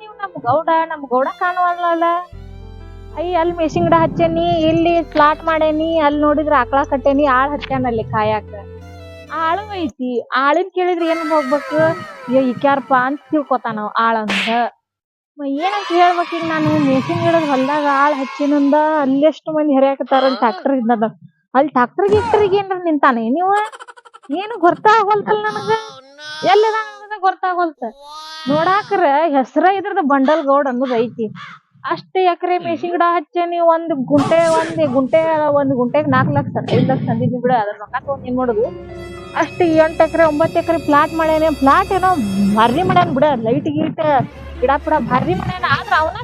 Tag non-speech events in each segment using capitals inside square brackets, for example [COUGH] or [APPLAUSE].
ನೀವು ನಮ್ ಗೌಡ ನಮ್ ಗೌಡ ಕಾಣುವಲ್ಲ ಅಯ್ಯ ಅಲ್ಲಿ ಮೆಷಿನ್ ಗಿಡ ಹಚ್ಚೇನಿ, ಇಲ್ಲಿ ಫ್ಲಾಟ್ ಮಾಡೇನಿ, ಅಲ್ಲಿ ನೋಡಿದ್ರ ಆಕಳ ಕಟ್ಟೇನಿ, ಆಳ್ ಹಚ್ಚಾನ ಅಲ್ಲಿ ಕಾಯಾಕ. ಆಳು ಐತಿ. ಆಳಿನ ಕೇಳಿದ್ರ ಏನ್ ಹೋಗ್ಬೇಕು? ಅಯ್ಯೋ ಈಕ್ಯಾರಪ್ಪ ಅಂತ ತಿಳ್ಕೊತಾನ ಮ ಏನಂತ ಹೇಳ್ಬೇಕು ಈಗ ನಾನು? ಮೆಷಿನ್ ಗಿಡದ ಹೊಲ್ದಾಗ ಆಳ್ ಹಚ್ಚಿನಂದ ಅಲ್ಲೆಷ್ಟು ಮಂದಿ ಹೆರಿಯಾಕತ್ತಾರ? ಅಲ್ಲಿ ಟ್ಯಾಕ್ಟರ್ ಇದ್ದದ. ಅಲ್ಲಿ ಟ್ರಾಕ್ಟರ್ ಗಿಕ್ಟರ್ಗೆ ಏನ್ರ ನಿಂತಾನೆ ನೀವು ಏನು ಗೊತ್ತಾಗೋಲ್ತಲ್ಲ ನನಗ? ಎಲ್ಲದ ಗೊತ್ತಾಗೋಲ್ತ? ನೋಡಾಕ್ರ ಹೆಸರ ಇದ್ರದ ಬಂಡಲ್ ಗೌಡ್ ಅನ್ನೋದ್ ಐತಿ. ಅಷ್ಟ್ ಎಕರೆ ಮೆಣಸಿನ ಗಿಡ ಹಚ್ಚೇನಿ ಒಂದ್ ಗುಂಟೆ ಒಂದ್ ಗುಂಟೆ, ಒಂದ್ ಗುಂಟೆಗ್ ನಾಲ್ಕ್ ಲಕ್ಷ, ಐದ್ ಲಕ್ಷ ಬಿಡ ಅದ್ರ ರೊಕ್ಕ ತಗೊಂಡ್ ಏನ್ ಮಾಡುದು. ಅಷ್ಟ್ ಎಂಟ್ ಎಕರೆ ಒಂಬತ್ ಎಕರೆ ಪ್ಲಾಟ್ ಮಾಡ್ಯಾನೆ. ಪ್ಲಾಟ್ ಏನೋ ಭಾರಿ ಮಾಡ್ಯಾನ ಬಿಡ ಲೈಟ್ ಗೀಟ್, ಗಿಡ ಪಿಡ ಭಾರಿ ಮಾಡ್ಯಾನ. ಆದ್ರ ಅವನ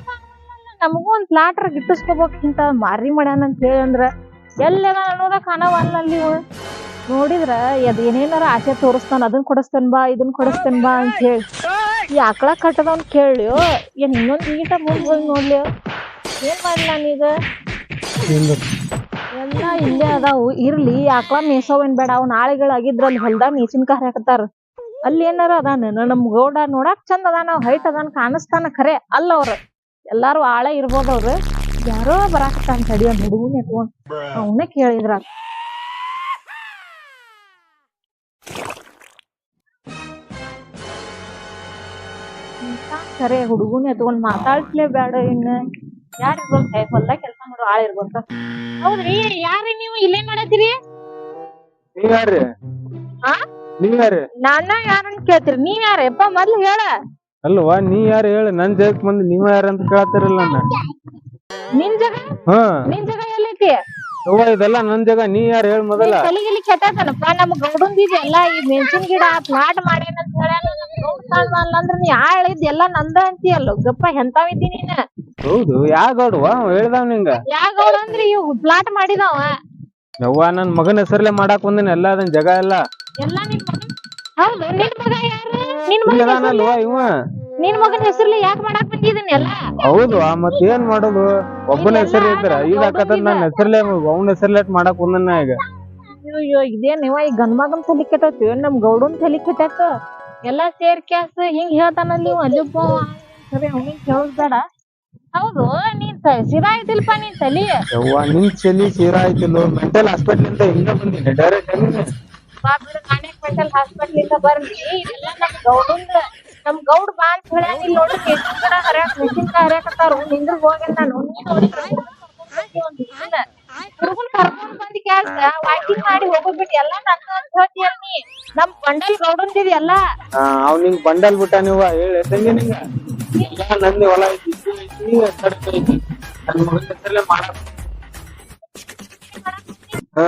ನಮಗೂ ಒಂದ್ ಪ್ಲಾಟ್ ಗಿಟ್ಟಿಸ್ಕೋಬೇಕಿಂತ ಮಾರಿ ಮಾಡ್ಯಾನ ಅಂತ ಹೇಳಿ ಅಂದ್ರ ಎಲ್ಲದ ಅನ್ನೋದ ಕಾಣವಲ್ಲ ಅಲ್ಲಿ. ನೋಡಿದ್ರ ಅದ್ ಏನೇನಾರ ಆಸೆ ತೋರಿಸ್ತಾನ ಅದನ್ನ ಕೊಡಿಸ್ತೇನ್ ಬಾ ಇದನ್ನ ಕೊಡಿಸ್ತೇನ್ ಬಾ ಅಂತ ಹೇಳಿ. ಈ ಆಕಳ ಕಟ್ಟದವ್ನ್ ಕೇಳ್ಯೋ ಏನ್ ಇನ್ನೊಂದ್ ಈಟ ಮುಂದೆ ಹೋಗಿ ನೋಡ್ಲಿ. ಏನ್ ಮಾಡ್ಲಿ ನಾನೀಗ ಎಲ್ಲ ಇಲ್ಲೇ ಅದಾವು. ಇರ್ಲಿ ಆಕಳ ಮೇಸವೇನ್ ಬೇಡ. ಅವ್ನ ನಾಳೆಗಳಾಗಿದ್ರ ಅಲ್ಲಿ ಹೊಲ್ದಾಗ ಮೆಣಸಿನ್ಕಾಯಿ ಹಾಕತಾರ. ಅಲ್ಲಿ ಏನಾರ ಅದಾನ? ನಮ್ ಗೌಡ ನೋಡಾಕ್ ಚಂದ ಅದಾನ. ಅವ್ ಹೈಟ್ ಅದಾನ ಕಾಣಿಸ್ತಾನ ಖರೆ. ಅಲ್ಲ ಅವ್ರ. ಎಲ್ಲಾರು ಆಳ ಇರ್ಬೋದವ್ರು ಅವ್ರ. ಯಾರೋ ಬರಾಕತ್ತಾನ ತಡಿ ಅಂತ ಹುಡುಗನ್ ಎತ್ಕೊಂಡ್. ಅವನೇ ಕೇಳಿದ್ರ. ಖರೆ ಹುಡುಗನ ಎತ್ಕೊಂಡ್ ಮಾತಾಡ್ಸ್ಲೇ ಬೇಡ ಇನ್ನ. ಯಾರ್ ಇರ್ಬೋದ್? ಹೊಲ್ದಾಗ ಕೆಲಸ ಮಾಡೋ ಆಳ ಇರ್ಬೋದ. ಹೌದ್ರಿ ಯಾರಿ ನೀವು? ಇಲ್ಲೇನ್ ಮಾಡತ್ತೀರಿ? ನೀವ್ ಯಾರ್ರಿ? ಆ? ನೀವ್ ಯಾರ್ರಿ? ನಾನ ಯಾರನ್ನ ಕೇಳ್ತೀರಿ? ನೀವ್ ಯಾರಪ್ಪ ಮೊದ್ಲು ಹೇಳ. ಅಲ್ವಾ ನೀ ಯಾರು ಹೇಳು ನನ್ ಜಗಕ್ ಬಂದು ನೀವ ಯಾರ ಅಂತ ಕೇಳತ್ತಿರಲ್ಲ ನನ್ನ ನಿನ್ ಜಾಗ? ಹಾ. ನಿನ್ ಜಾಗ ಎಲ್ಲೈತಿ? ಅವ್ವ ಇದೆಲ್ಲ ನನ್ ಜಾಗ ನೀ ಯಾರು ಹೇಳ ಮೊದಲ. ತಲೆಗಿಲಿ ಕೆಟ್ಟತನಪ್ಪ ನಮ್ ಗೌಡಂದಿದೆ ಎಲ್ಲಾ ಈ ಮೆಣಸಿನ ಗಿಡ ಪ್ಲಾಟ್ ಮಾಡೇನ ಅಂತ ಹೇಳ್ಯಾನ. ಅಂದ್ರ ನೀ ಎಲ್ಲಾ ನಂದ ಅಂತೀಯಲ್ಲ ಗಪ್ಪ ನೀನ್ ಹೌದು ಯಾ ಗೌಡವ ಹೇಳ್ದಾವ್ ನಿಂಗ. ಯಾ ಗೌಡ ಅಂದ್ರಿ? ಇವ್ ಪ್ಲಾಟ್ ಮಾಡಿದವ. ಯವ್ವ ನನ್ ಮಗನ ಹೆಸರ್ಲೆ ಮಾಡಾಕ್ ಬಂದಿನ ಎಲ್ಲ ಅದನ್ ಜಗ ಎಲ್ಲ. ಎಲ್ಲಾ ನಿನ್ ಮಗನ್ ಹೌದು ನಿನ್ ಮಗ ಯಾರು? ನಿನ್ ಇಲ್ಲಿ ಮಗನ್ ಅದಾನಲ್ವ ಇವ? ನಿನ್ ಮಗನ ಹೆಸರ್ಲಿ ಯಾಕೆ ಮಾಡಾಕ್ ಬಂದಿದನ್ ಎಲ್ಲ? ಹೌದು ಮತ್ ಏನ್ ಮಾಡೋದು? ಒಬ್ಬನ ಹೆಸರು ಇದ್ರ ಈಗ ನನ್ ಹೆಸರ್ಲೆ ಅವನ ಹೆಸರ್ಲೆ ಮಾಡಾಕ್ ಬಂದನ ಈಗ. ಅಯ್ಯೋ ಇದೇನ್ ಇವ? ಈ ಗಂಡ್ ಮಗನ್ ತಲಿ ಕೆಟ್ಟೋತಿ ನಮ್ ಗೌಡನ್ ತಲಿ ಕೆಟ್ಟಾಕ ಎಲ್ಲಾ ಸೇರ್ ಕೇಸ್ ಹಿಂಗ್ ಹೇಳ್ತಾನಲ್ಲಿ ನೀವು ಅಲ್ಲಿಪ್ಪ ಸರಿ ಅವ್ನಿಗ್ ಕೇಳೋದ್ ಬೇಡ ಹೌದು ನೀನ್ ತ- ಸಿರಾ ಐತಿಲ್ಪ ನೀನ್ ತಲಿ. ಯವ್ವ ನಿನ್ ಚಲಿ ಸೀರಾ ಆಯ್ತಿಲ್ಲ. ಮೆಂಟಲ್ ಹಾಸ್ಪಿಟಲ್ ಇಂದ ಹಿಂಗ ಬಂದಿನಿ ಡೈರೆಕ್ಟ್ ಬಾ ಬಿಡು ನಾನೇ ಮೆಂಟಲ್ ಹಾಸ್ಪಿಟಲ್ ಇಂದ ಬರ್ಲಿ. ಇದೆಲ್ಲ ನಮ್ ಗೌಡಂದ ನಮ್ ಗೌಡ್ ಬಾ ಅಂತ ಇಲ್ಲಿ ನೋಡ್ರಿ ಮೆಣಸಿನ ಗಿಡ ಹರ್ಯಾಕ್ ಮೆಣಸಿನ್ಕಾಯಿ ಹರ್ಯಾಕತ್ತಾರು ನಿಂದ್ರ ಹೋಗಿಲ್ಲ ನಾನು. ನೀನ್ ಅವ್ರಿಗೆ ಕರ್ಕೊಂಡ್ ಬರ್ತೀನಿ ಒಂದ್ ದಿನ. ಹುಡ್ಗನ್ ಕರ್ಕೊಂಡ್ ಬಂದ್ ಕ್ಯಾಸ್ ವಾಕಿಂಗ್ ಮಾಡಿ ಹೋಗ್ಬಿಟ್ಟು ಎಲ್ಲಾ ನಂದು ಅಂತ ಹೇಳ್ತೀಯ ನೀ ನಮ್ ಬಂಡಲ್ ಗೌಡಂದಿದ್ ಎಲ್ಲಾ ಅವ್ ನಿಂಗ್ ಬಂಡಲ್ ಬಿಟ್ಟ ನೀವ ಹೇಳಿ. ಎಷ್ಟಂಗೆ ನಿಂಗ? ನಂದಿ ಹೊಲ ಐತಿ ಇದು ಐತಿ ನನ್ ಮಗನ ಹೆಸರ್ಲೆ ಮಾಡಾಕ್ ಹಾ.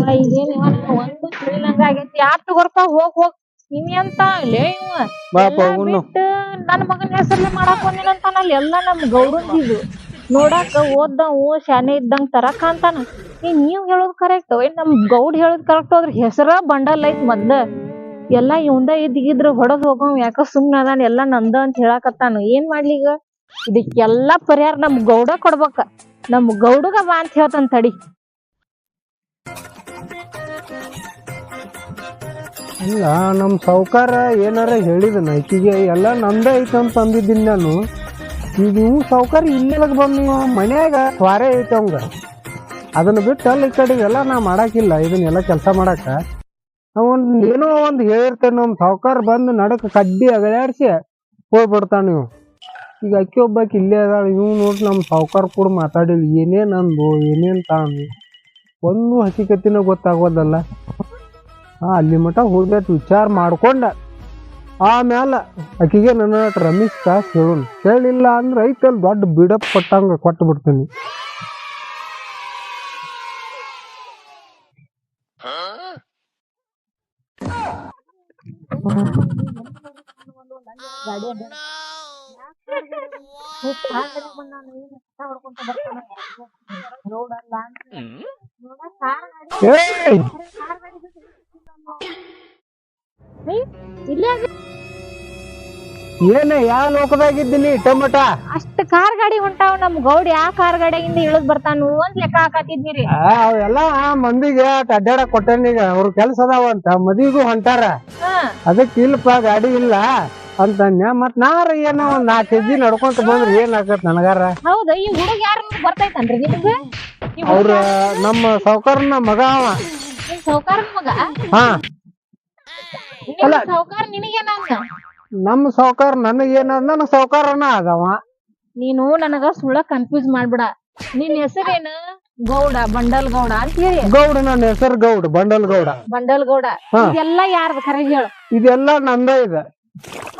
ಆ, ಇದೇನ್ ಒಂದು ತಿಳಿಲಂಗ ಆಗೈತಿ ಯಾರ್ ತಗೋರ್ಪ ಹೋಗ್ ಹೋಗ್. ಇನ್ನೆಂತ ಲೇ ಇವ. ನನ್ ಮಗನ ಹೆಸರ್ಲೆ ಮಾಡಾಕ್ ಬಂದಿನಂತಾನಲ್ಲಿ ಎಲ್ಲಾ ನಮ್ ಗೌಡಂದಿದು ನೋಡಾಕ ಓದ್ದವು, ಶಾನೆ ಇದ್ದಂಗ್ ತರ ಕಾಣ್ತಾನ ಏ, ನೀವ್ ಹೇಳೋದು ಕರೆಕ್ಟ್ ಏನ್ ನಮ್ ಗೌಡ್ ಹೇಳೋದು ಕರೆಕ್ಟ್ ಅದ್ರ ಹೆಸರ ಬಂಡಲ್ ಐತ್ ಮೊದ್ಲ ಎಲ್ಲಾ ಇವಂದ ಇದ್ದಿದ್ರ ಹೊಡದ್ ಹೋಗವ್, ಯಾಕ ಸುಮ್ನ ಅದಾನ, ಎಲ್ಲಾ ನಂದ ಅಂತ ಹೇಳಾಕತ್ತಾನ. ಏನ್ ಮಾಡ್ಲಿ ಈಗ? ಇದಕ್ಕೆಲ್ಲಾ ಪರಿಹಾರ ನಮ್ ಗೌಡ ಕೊಡ್ಬೇಕ. ನಮ್ ಗೌಡಗ ಬಾ ಅಂತ ಹೇಳ್ತಾನ ತಡಿ. ಇಲ್ಲ ನಮ್ಮ ಸಾವುಕಾರ ಏನಾರ ಹೇಳಿದ ಈಕಿಗೆ ಎಲ್ಲ ನಂದ ಐತಂತ ಅಂದಿದ್ದೀನಿ ನಾನು. ಈಗ ಸೌಕರ್ಯ ಸಾವ್ಕಾರ ಇಲ್ಲೆಲ್ಲ ಬಂದು ಮನ್ಯಾಗ ಸ್ವಾರೆ ಐತೆ ಅವಂಗ ಅದನ್ನ ಬಿಟ್ಟು ಅಲ್ಲಿ ಈ ಕಡೆ ಎಲ್ಲ ನಾ ಮಾಡಾಕಿಲ್ಲ, ಇದನ್ನೆಲ್ಲ ಕೆಲಸ ಮಾಡಾಕ. ಒಂದು ಏನೋ ಒಂದು ಹೇಳಿರ್ತೇನೆ ನಮ್ಮ ಸಾವ್ಕಾರ ಬಂದು ನಡಕ ಕಡ್ಡಿ ಅಗಲಾಡ್ಸಿ ಹೋಗ್ಬಿಡ್ತಾನ ನೀವು ಈಗ ಅಕ್ಕಿ ಒಬ್ಬಾಕಿ ಇಲ್ಲೇ ಅದಾಳ ಇವ್ ನೋಡಿ ನಮ್ಮ ಸಾವ್ಕಾರ ಕೂಡ ಮಾತಾಡಿಲ್ಲ, ಏನೇನ್ ಅಂದು ಏನೇನ್ ತಾನು ಒಂದು ಹಸಿಕತ್ತಿನ ಗೊತ್ತಾಗೋದಲ್ಲ. ಆ, ಅಲ್ಲಿ ಮಟ ಹೋಗ್ಬೇಕು ವಿಚಾರ ಮಾಡ್ಕೊಂಡ ಆಮ್ಯಾಲ ಆಕಿಗೆ ನನ್ನ ರಮೇಶ್ ಕಾಸ್ ಹೇಳೋಣ ಹೇಳಿಲ್ಲ ಅಂದ್ರೆ ಐತಲ್ಲಿ ದೊಡ್ಡ ಬಿಡಪ್ ಕೊಟ್ಟಂಗೆ ಕೊಟ್ಟು ಬಿಡ್ತೀನಿ. ಏಯ್! ಏನೇ ಯಾವ ಲೋಕದಾಗಿದ್ದೀನಿ ಟೊಮಟ? ಅಷ್ಟ ಕಾರ್ ಗಾಡಿ ಹೊಂಟಾವ್ ನಮ್ ಗೌಡಿ ಆ ಕಾರ್ ಗಾಡಿಯಿಂದ ಇಳದ್ ಬರ್ತಾನು ಒಂದ್ ಲೆಕ್ಕ ಹಾಕತಿದ್ವಿರಿ ಆ, ಅವೆಲ್ಲ ಮಂದಿಗೆ ಅಡ್ಡಾಡ ಕೊಟ್ಟೇನೀಗ ಅವ್ರ ಕೆಲ್ಸ ಅದಾವಂತ ಮದಿಗೂ ಹೊಂಟಾರ. ಅದಕ್ ಅದಕ್ಕೆ ಇಲ್ಲಪ್ಪ ಗಾಡಿ ಇಲ್ಲ ಅಂತ ಮತ್ ನಾರ ಏನೋ ಒಂದ್ ನಾಲ್ಕು ಕೆಜಿ ನಡ್ಕೊಂತ ಬಂದ್ರ ಏನ್ ಆಗತ್ ನನಗಾರ? ಹೌದ ಈ ಹುಡುಗ ಯಾರ ಬರ್ತೈತನ್ರಿ ನಿಮ್ಗ? ಅವ್ರ ನಮ್ಮ ಸೌಕರ್ನ ಮಗ ಅವ. ಸೌಕರ್ನ ಸೌಕಾರ ಮಗ? ಹಾ. ಅಲ್ಲ ಸೌಕಾರ ನಿನಗೇನ ನಮ್ಮ ಸಾವುಕಾರ ನನಗೇನ ನನ್ನ ಸಾವುಕಾರನ ಅದವ. ನೀನು ನನಗ ಸುಳ್ಳ ಕನ್ಫ್ಯೂಸ್ ಮಾಡ್ಬಿಡ. ನಿನ್ ಹೆಸರೇನ? ಗೌಡ ಬಂಡಲ್ ಗೌಡ ಅಂತ ಹೇಳಿ ಗೌಡ ನನ್ನ ಹೆಸರು ಗೌಡ ಬಂಡಲ್ ಗೌಡ ಬಂಡಲ್ ಗೌಡ ಹಾ. ಇದೆಲ್ಲ ಯಾರ್ದು ಖರೆ ಹೇಳು. ಇದೆಲ್ಲ ನಂದ ಇದೆ.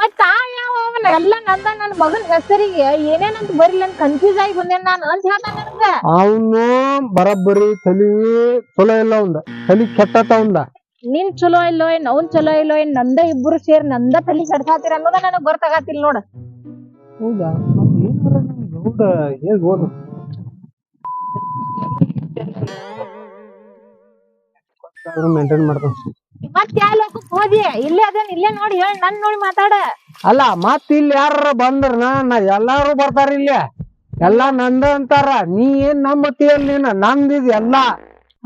ಮತ್ತ ಯಾವ ಅವನ? ಎಲ್ಲ ನಂದ ನನ್ನ ಮಗನ ಹೆಸರಿಗೆ ಏನೇನಂತ ಬರಿಲ್ಲ ಅಂತ ಕನ್ಫ್ಯೂಸ್ ಆಗಿ ಬಂದೇನ್ ನಾನು ಅಂತ ಹೇಳ್ತಾನ ನನಗ. ಅವನು ಬರಬ್ಬರಿ ತಲಿ ಚಲೋ ಇಲ್ಲ ಅವಂದ. ತಲಿ ಕೆಟ್ಟ ಅವಂದ. ನಿನ್ ಚಲೋ ಇಲ್ಲೋ ಏನ್ ಅವ್ನ್ ಚಲೋ ಇಲ್ಲೋ ಏನ್ ನಂದ ಇಬ್ರು ಸೇರಿ ನಂದ ತಲಿ ಕಡ್ಸಾತಿರ ಅನ್ನೋದ ನನಗ್ ಗೊತ್ತಾಗತ್ತಿಲ್ಲ ನೋಡ. ಹೌದಾ? ಗೌಡ ಹೇಗ್ ಓದು? ಮೇಂಟೈನ್ ಮಾಡ್ತಾನ. ಮತ್ ಯಾವ ಲೋಕಕ್ ಹೋದಿ? ಇಲ್ಲೇ ಅದೇನ್ ಇಲ್ಲೇ ನೋಡಿ ಹೇಳ ನನ್ ನೋಡಿ ಮಾತಾಡ. ಅಲ್ಲ ಮತ್ ಇಲ್ಲಿ ಯಾರ ಬಂದ್ರ ನಾ ಎಲ್ಲಾರು ಬರ್ತಾರ ಇಲ್ಲಿ. ಎಲ್ಲಾ ನಂದ ಅಂತಾರ. ನೀ ಏನ್ ನಂಬತಿಯಲ್ ನೀನ? ನಂದಿದ್ ಎಲ್ಲಾ.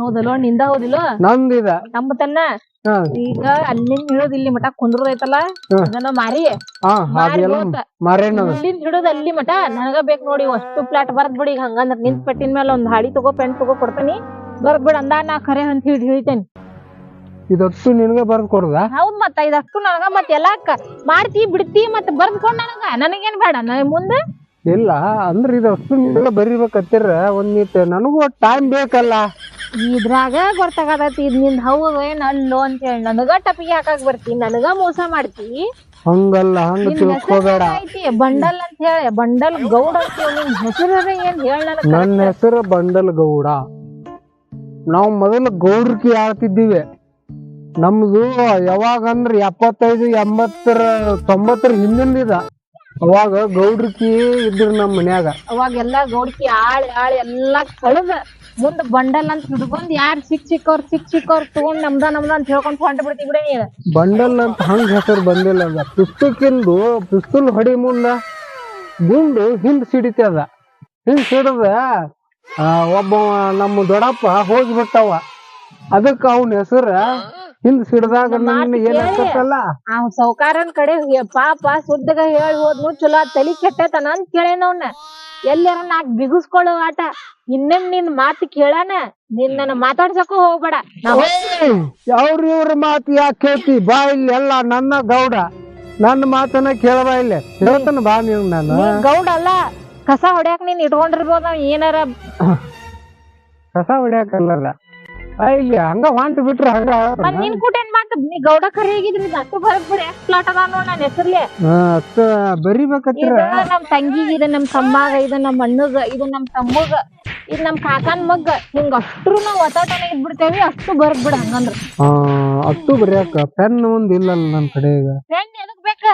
ಹೌದಲ್ಲೋ ನಿಂದ ಹೌದಿಲ್ಲ ನಂದಿದ. ನಮ್ಮ ತನ್ನ ಈಗ ಅಲ್ಲಿಂದ ಹಿಡಿದ್ ಇಲ್ಲಿ ಮಟ ಕುಂದ್ರದೈತಲ್ಲ. ಅದನ್ನ ಮಾರಿ ಹಾ ಅದೆಲ್ಲ ಹೋತ. ಮರೇನದ ಇಲ್ಲಿಂದ ಹಿಡಿದ್ ಅಲ್ಲಿ ಮಟ ನನಗ ಬೇಕ್ ನೋಡಿ ಅಷ್ಟು ಪ್ಲಾಟ್ ಬರ್ದ್ ಬಿಡಿ ಈಗ ಹಂಗಂದ್ರ. ನಿಂತ್ ಪೆಟ್ಟಿನ ಮೇಲೆ ಒಂದ್ ಹಾಡಿ ತಗೋ ಪೆನ್ ತಗೋ ಕೊಡ್ತೀನಿ. ಬರ್ದ್ ಬಿಡ ಅಂದ ನಾ ಖರೆ ಅಂತ ಹಿಡ್ ಹೇಳ್ತೇನಿ. ಇದಷ್ಟು ನಿನಗೆ ಬರ್ದ್ ಕೊಡುದ? ಹೌದ್ ಮತ್ತ ಇದಷ್ಟು ನನಗ ಮತ್ ಎಲ್ಲಾ ಕ- ಮಾಡ್ತಿ ಬಿಡ್ತಿ ಮತ್ ಬರ್ದ್ಕೊಂಡ್ ನನಗ. ನನಗೇನ್ ಬೇಡ ನನಗ್ ಮುಂದೆ? ಇಲ್ಲ ಅಂದ್ರ ಇದಷ್ಟು ನಿನಗೆ ಬರಿಬೇಕತ್ತಿರ ಒಂದ್ ನಿಟ್ ನನಗೂ ಟೈಮ್ ಬೇಕಲ್ಲ. ಇದ್ರಾಗ ಗೊತ್ತಾಗತೈತಿ ಇದ್ ನಿಂದ್ ಹೌದು ಏನ್ ಅಲ್ಲೋ ಅಂತ ಹೇಳಿ ನನಗ ಟಪಿಗೆ ಹಾಕಾಕ್ ಬರ್ತಿ ನನಗ ಮೋಸ ಮಾಡ್ತಿ. ಹಂಗಲ್ಲ ಹಂಗ ತಿಳ್ಕೋಬೇಡ. ಐತಿ ಬಂಡಲ್ ಅಂತ ಹೇಳಿ ಬಂಡಲ್ ಗೌಡ ಅಂತ ಹೇಳಿ ನಿನ್ ಹೆಸರು ಏನ್ ಹೇಳ ನನ್ನ ಹೆಸರು ಬಂಡಲ್ ಗೌಡ. ನಾವು ಮೊದಲು ಗೌಡ್ರಿಕಿ ಆಳ್ತಿದ್ದೀವಿ. ನಮ್ದು ಯಾವಾಗ ಅಂದ್ರ ಎಪ್ಪತ್ತೈದು ಎಂಬತ್ತರ ತೊಂಬತ್ತರ ಹಿಂದಿನಿದ. ಅವಾಗ ಗೌಡ್ರಿಕಿ ಇದ್ರ ನಮ್ಮ ಮನ್ಯಾಗ. ಅವಾಗೆಲ್ಲಾ ಗೌಡ್ಕಿ ಆಳಿ ಆಳ್ ಎಲ್ಲಾ ಕಳದ. ಮುಂದ್ ಬಂಡಲ್ ಅಂತ ಹಿಡ್ಕೊಂಡ್ ಯಾರ್ ಸಿಕ್ ಸಿಕ್ಕವ್ರ ಚಿಕ್ ಸಿಕ್ಕವ್ರ ತಗೊಂಡ್ ನಮ್ದ ನಮ್ದ ಅಂತ ಹೇಳ್ಕೊಂಡ್ ಹೊಂಟ ಬಿಡ್ತಿ ಬಿಡ ನೀ ಬಂಡಲ್ ಅಂತ ಹಂಗ ಹೆಸರು ಬಂದಿಲ್ಲ ಅದ. ಪಿಸ್ತುಕಿಂದು ಪಿಸ್ತೂಲ್ ಹೊಡಿ ಮುಂದ ಗುಂಡು ಹಿಂದ್ ಅದ. ಹಿಂದ್ ಸಿಡದ ಒಬ್ಬ ನಮ್ಮ ದೊಡ್ಡಪ್ಪ ಹೋಗ್ಬಿಟ್ಟವ ಅದಕ್ಕ ಅವನ ಹೆಸರ ಹಿಂದ್ ಸಿಡದಾಗ ನನ್ನ ಏನಾಗ್ತಲ್ಲ ಆ ಸೌಕಾರನ್ ಕಡೆ ಪಾಪ ಸುದ್ದಗ ಹೇಳಿ ಹೋದ್ನು ಚಲೋ ತಲಿ ಕೆಟ್ಟತನ ಅಂತ ಕೇಳೇನ ಅವ್ನ. ಎಲ್ಲಾರ ನಾಕ್ ಬಿಗಿಸ್ಕೊಳ್ಳೋ ಆಟ. ಇನ್ನೇನ್ ನಿನ್ ಮಾತು ಕೇಳಾನ? ನಿನ್ ನನ್ನ ಮಾತಾಡ್ಸಕ್ಕೂ ಹೋಗ್ಬೇಡ. ನಾ ಅವ್ರ ಇವ್ರ ಮಾತ್ ಯಾಕೆ ಕೇಳ್ತಿ? ಬಾ ಇಲ್ಲಿ ಎಲ್ಲ ನನ್ನ ಗೌಡ. ನನ್ನ ಮಾತನ್ನ ಕೇಳಬಾ ಇಲ್ಲಿ. ಹೇಳ್ತಾನ ಬಾ ನೀವು ನಾನು. ನೀ ಗೌಡ ಅಲ್ಲ. ಕಸ ಹೊಡ್ಯಾಕ ನೀನ್ ಇಟ್ಕೊಂಡಿರ್ಬೋದ ಏನಾರ. ಕಸ ಹೊಡ್ಯಾಕಲ್ಲ ಇಲ್ಲಿ ಹಂಗ ಹೊಂಟ್ ಬಿಟ್ರ ಹಂಗ ಮತ್ ನಿನ್ ಕೂಟ ಏನ್ ಮಾಡ್ತ? ನೀ ಗೌಡ ಕರಿ ಆಗಿದ್ರಿ ಅಷ್ಟು ಬರಕ್ ಬಿಡಿ. ಎಷ್ಟ್ ಪ್ಲಾಟ್ ಅದ ನೋಡ್ ನನ್ನ ಹೆಸರ್ಲೆ. ಹಾ, ಬರಿಬೇಕತ್ರ. ಇದು ನಮ್ ತಂಗಿಗ ಇದು ನಮ್ ತಮ್ಮಗ ಇದು ನಮ್ ಅಣ್ಣಗ ಇದು ನಮ್ ತಮ್ಮಗ. ಇದು ನಮ್ ಕಾಕನ್ ಮಗ್ಗ ಹಿಂಗ ಅಷ್ಟ್ರು ನಾವ್ ಒತ್ತಾಟನ ಇದ್ಬಿಡ್ತೇವಿ ಅಷ್ಟು ಬರ್ದ್ ಬಿಡ ಹಂಗಂದ್ರ. ಅಷ್ಟು ಬರ್ಯಾಕ ಪೆನ್ ಒಂದ್ ಇಲ್ಲ ನನ್ ಕಡೆ ಈಗ. ಪೆನ್ ಎದಕ್ ಬೇಕ?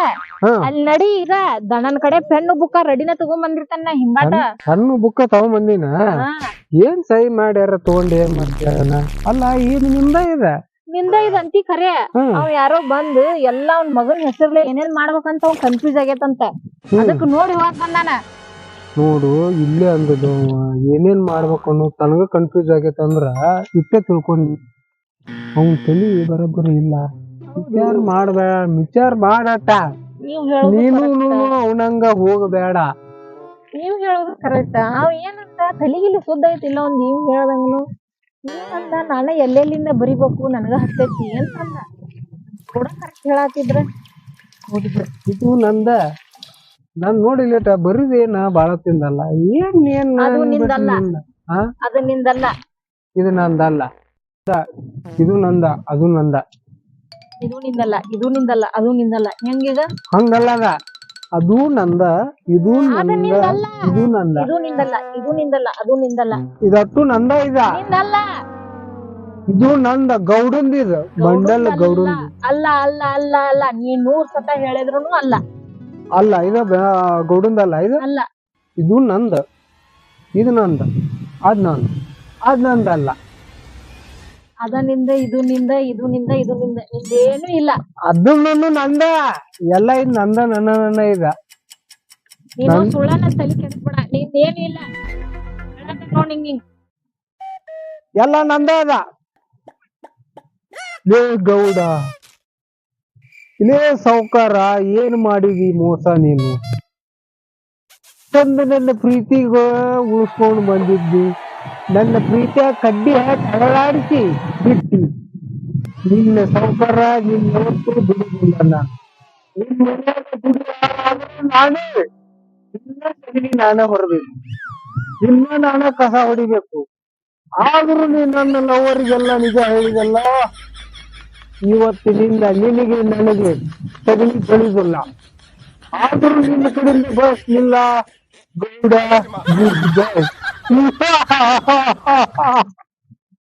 ಅಲ್ಲಿ ನಡಿ ಈಗ ದಣ್ಣನ್ ಕಡೆ ಪೆನ್ ಬುಕ್ಕ ರೆಡಿನ ತಗೊಂಡ್ ಬಂದಿರ್ತಾನ ಹಿಂಬಾಟ. ಸಣ್ಣ ಬುಕ್ಕ ತಗೊಂಬಂದಿನ? ಹಾ. ಏನ್ ಸಹಿ ಮಾಡ್ಯಾರ ತಗೊಂಡ್ ಏನ್ ಮಾಡ್ತಾರನ? ಅಲ್ಲ ಇದು ನಿಂದ ಇದೆ. ನಿಂದ ಇದಂತಿ ಅಂತಿ ಖರೆ. ಅವ್ ಯಾರೋ ಬಂದು ಎಲ್ಲಾ ಅವ್ನ ಮಗನ್ ಹೆಸರ್ಲೆ ಏನೇನ್ ಮಾಡ್ಬೇಕಂತ ಅವ್ನ್ ಕನ್ಫ್ಯೂಸ್ ಆಗೇತಂತ ಅದಕ್ ನೋಡಿ ಹೋಗ್ ಬಂದಾನ. ನೋಡು ಇಲ್ಲೇ ಅಂದದ್ದು ಏನೇನ್ ಮಾಡ್ಬೇಕು ಅನ್ನೋ ತನಗ ಕನ್ಫ್ಯೂಸ್ ಆಗೈತೆ ಅಂದ್ರ ಇಟ್ಟೆ ತಿಳ್ಕೊಂಡಿ. ಅವ್ನ್ ತಲಿ ಬರೋಬ್ಬರಿ ಇಲ್ಲ. ವಿಚಾರ ಮಾಡ್ಬೇಡ ವಿಚಾರ ಮಾಡಾಟ ನೀವ್ ಹೇಳೋದು ನೀನು ಅವನಂಗ ಹೋಗಬೇಡ. ನೀವ್ ಹೇಳೋದು ಕರೆಕ್ಟ್ ಅವ್ ಏನಂತ ತಲಿಗಿಲಿ ಸುದ್ದ ಐತಿಲ್ಲ ಒಂದ್ ನೀವ್ ಹೇಳ್ದಂಗನು? ನೀವಂತ ನಾನ ಎಲ್ಲೆಲ್ಲಿಂದ ಬರಿಬೇಕು ನನಗ ಹತ್ತೈತಿ ಅಂತಂದ ಕೂಡ ಕರೆಕ್ಟ್ ಹೇಳಾತಿದ್ರ. ಇದು ನಂದ ನಾನ್ ನೋಡಿಲ್ಲ ಬರಿದೇನ? ಬಾಳ ತಿಂದಲ್ಲ. ಏನ್ ಏನ್ ಅದು ನಿಂದಲ್ಲ. ಹಾ ಅದು ನಿಂದಲ್ಲ. ಇದು ನಂದಲ್ಲ. ಇದು ನಂದ ಅದು ನಂದ. ಇದು ನಿಂದಲ್ಲ ಇದು ನಿಂದಲ್ಲ ಅದು ನಿಂದಲ್ಲ. ಹೆಂಗೀಗ? ಹಂಗಲ್ಲ ಅದ ಅದು ನಂದ ಇದು ನಂದ ನಿಂದಲ್ಲ. ಇದು ನಂದ. ಇದು ನಿಂದಲ್ಲ ಇದು ನಿಂದಲ್ಲ ಅದು ನಿಂದಲ್ಲ. ಇದಟ್ಟು ನಂದ ಇದ. ನಿಂದಲ್ಲ. ಇದು ನಂದ ಗೌಡಂದ ಇದು ಬಂಡಲ್ ಗೌಡಂದ. ಅಲ್ಲ ಅಲ್ಲ ಅಲ್ಲ ಅಲ್ಲ. ನೀ ನೂರ್ ಸತ ಹೇಳಿದ್ರು ಅಲ್ಲ. ಅಲ್ಲ ಇದು ಗೌಡಂದ ಗೌಡಂದಲ್ಲ ಇದು? ಅಲ್ಲ. ಇದು ನಂದ. ಇದು ನಂದ. ಅದ್ ನಂದ. ಅದ್ ನಂದಲ್ಲ ಅದ ನಿಂದ ಇದು ನಿಂದ ಇದು ನಿಂದ ಇದು ನಿಂದ ನಿಂದೇನು ಇಲ್ಲ. ಅದು ನನ್ನ ನಂದ. ಎಲ್ಲ ಇದು ನಂದ ನನ್ನ ನನ್ನ ಇದ. ನೀನು ಸುಳ್ಳನ ತಲೆ ಕೆಡಿಸ್ಬೇಡ. ನಿಂದೇನು ಇಲ್ಲ. ನೋಡ್ ಹಿಂಗ್ ಎಲ್ಲ ನಂದ ಅದ. ಗೌಡ. ಇಲ್ಲೇ ಸೌಕಾರ ಏನ್ ಮಾಡಿದಿ ಮೋಸ ನೀನು? ತಂದು ನನ್ನ ಪ್ರೀತಿಗ ಉಳಿಸ್ಕೊಂಡು ಬಂದಿದ್ದಿ. ನನ್ನ ಪ್ರೀತಿಯ ಕಡ್ಡಿ ಹಾಕಿ ಬಿಟ್ಟಿ. ನಿನ್ನ ಸಾವುಕಾರ, ನಿನ್ನ ಯಾವತ್ತೂ ಬಿಡುದಿಲ್ಲ ನಾನು. ನಾನೇ ನಿನ್ನ ನಾನೇ ಹೊರಬೇಕು. ನಿಮ್ಮ ನಾನೇ ಕಸ ಹೊಡಿಬೇಕು. ಆದ್ರೂ ನೀ ನನ್ನ ಲವರಿಗೆಲ್ಲ ನಿಜ ಹೇಳಿದಲ್ಲ? ಇವತ್ತಿನಿಂದ ನಿನಗೆ ನನಗೆ ತಗಲಿ ತಿಳಿದಿಲ್ಲ. ಆದರೂ ನಿನ್ನ ಕಡೆಯಿಂದ ಬಯಸಲಿಲ್ಲ ಗೌಡ [LAUGHS]